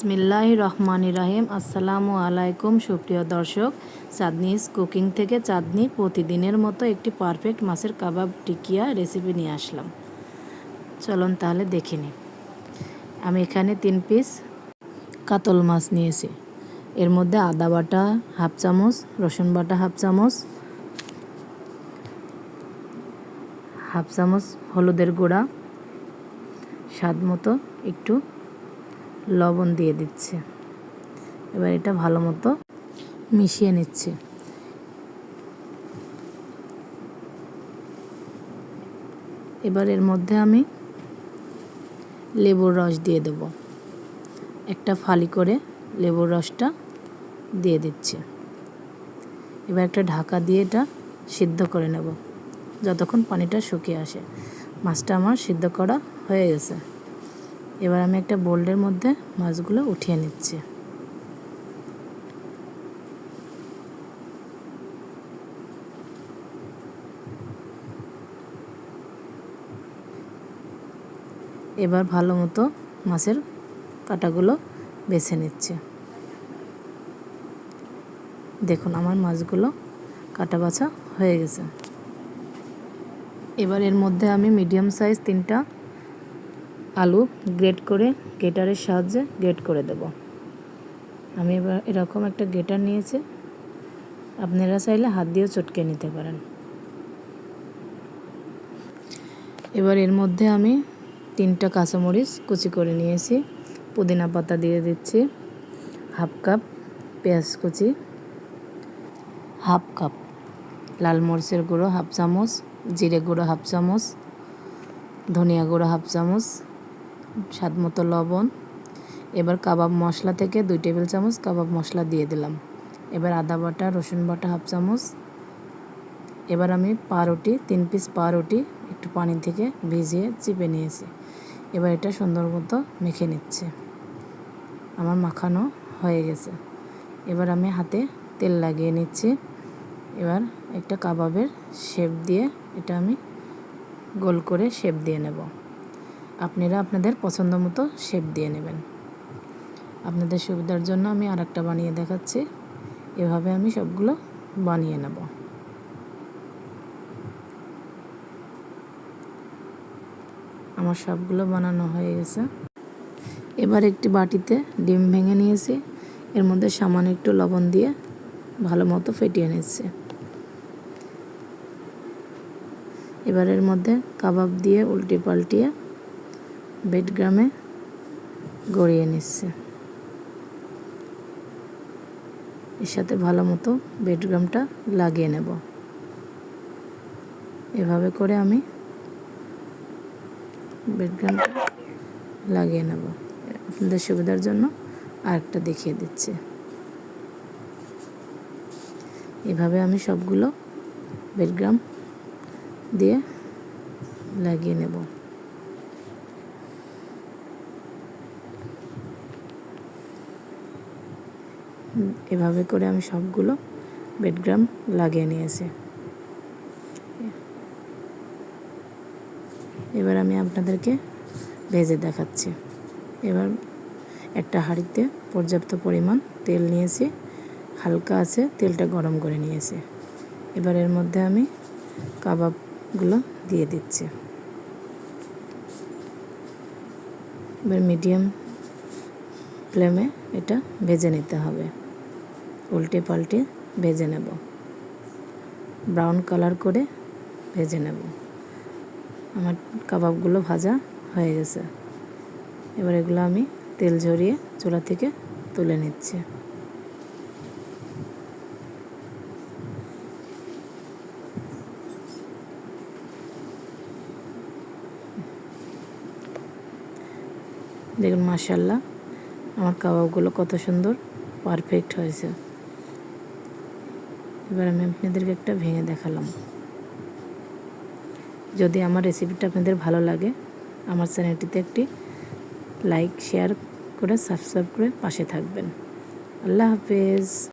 বিসমিল্লাহ রহমান রাহিম। আসসালামু আলাইকুম, সুপ্রিয় দর্শক। চাঁদনিস কুকিং থেকে চাঁদনি প্রতিদিনের মতো একটি পারফেক্ট মাছের কাবাব টিকিয়া রেসিপি নিয়ে আসলাম। চলুন তাহলে দেখে নিই। আমি এখানে তিন পিস কাতল মাছ নিয়েছি। এর মধ্যে আদা বাটা হাফ চামচ, রসুন বাটা হাফ চামচ হাফ চামচ হলুদের গুঁড়া, স্বাদ মতো একটু লবণ দিয়ে দিচ্ছে। এবার এটা ভালো মতো মিশিয়ে নিচ্ছে। এবার এর মধ্যে আমি লেবুর রস দিয়ে দেব। একটা ফালি করে লেবুর রসটা দিয়ে দিচ্ছে। এবার একটা ঢাকা দিয়ে এটা সিদ্ধ করে নেব। যতক্ষণ পানিটা শুকিয়ে আসে। মাছটা আমার সিদ্ধ করা হয়ে গেছে। এবার আমি একটা বোল্ডের মধ্যে মাছগুলো উঠিয়ে নিচ্ছি। এবার ভালো মতো মাছের কাটাগুলো বেছে নিচ্ছে। দেখুন, আমার মাছগুলো কাটা বাছা হয়ে গেছে। এবার এর মধ্যে আমি মিডিয়াম সাইজ তিনটা আলু গ্রেট করে গেটারের সাহায্যে গ্রেট করে দেব। আমি এবার এরকম একটা গেটার নিয়েছি। আপনারা চাইলে হাত দিয়েও চটকে নিতে পারেন। এবার এর মধ্যে আমি তিনটা কাঁচামরিচ কুচি করে নিয়েছি। পুদিনা পাতা দিয়ে দিচ্ছি। হাফ কাপ পেঁয়াজ কুচি। হাফ কাপ লাল মরিচের গুঁড়ো হাফ চামচ, জিরে গুঁড়ো হাফ চামচ, ধনিয়া গুঁড়ো হাফ চামচ স্বাদ মতো লবণ। এবার কাবাব মশলা থেকে দুই টেবিল চামচ কাবাব মশলা দিয়ে দিলাম। এবার আদা বাটা, রসুন বাটা হাফ চামচ। এবার আমি পাউরুটি, তিন পিস পাউরুটি একটু পানি থেকে ভিজিয়ে চিপে নিয়েছি। এবার এটা সুন্দর মতো মেখে নিচ্ছে। আমার মাখানো হয়ে গেছে। এবার আমি হাতে তেল লাগিয়ে নিচ্ছি। এবার একটা কাবাবের শেপ দিয়ে এটা আমি গোল করে শেপ দিয়ে নেব। আপনারা আপনাদের পছন্দ মতো শেপ দিয়ে নেবেন। আপনাদের সুবিধার জন্য আমি আর একটা বানিয়ে দেখাচ্ছি। এভাবে আমি সবগুলো বানিয়ে নেব। আমার সবগুলো বানানো হয়ে গেছে। এবার একটি বাটিতে ডিম ভেঙে নিয়েছি। এর মধ্যে সামান্য একটু লবণ দিয়ে ভালো মতো ফেটিয়ে নিচ্ছে। এবার এর মধ্যে কাবাব দিয়ে উল্টে পাল্টিয়ে বেডগ্রামে গড়িয়ে নিচ্ছে। এর সাথে ভালো মতো বেডগ্রামটা লাগিয়ে নেব। এভাবে করে আমি বেডগ্রামটা লাগিয়ে নেব। আপনাদের সুবিধার জন্য আরেকটা দেখিয়ে দিচ্ছি। এভাবে আমি সবগুলো বেডগ্রাম দিয়ে লাগিয়ে নেব। এভাবে করে আমি সবগুলো বেডগ্রাম লাগিয়ে নিয়েছি। এবার আমি আপনাদেরকে ভেজে দেখাচ্ছি। এবার একটা হাঁড়িতে পর্যাপ্ত পরিমাণ তেল নিয়েছি, হালকা আছে, তেলটা গরম করে নিয়েছি। এবার এর মধ্যে আমি কাবাবগুলো দিয়ে দিচ্ছি। এবার মিডিয়াম ফ্লেমে এটা ভেজে নিতে হবে। উল্টে পাল্টে ভেজে নেব। ব্রাউন কালার করে ভেজে নেব। আমার কাবাবগুলো ভাজা হয়ে গেছে। এবার এগুলো আমি তেল ঝরিয়ে চুলা থেকে তুলে নিচ্ছি। দেখুন মাসাল্লাহ আমার কাবাবগুলো কত সুন্দর, পারফেক্ট হয়েছে। এবার আমি আপনাদেরকে একটা ভেঙে দেখালাম। যদি আমার রেসিপিটা আপনাদের ভালো লাগে, আমার চ্যানেলটিতে একটি লাইক শেয়ার করে সাবস্ক্রাইব করে পাশে থাকবেন। আল্লাহ হাফেজ।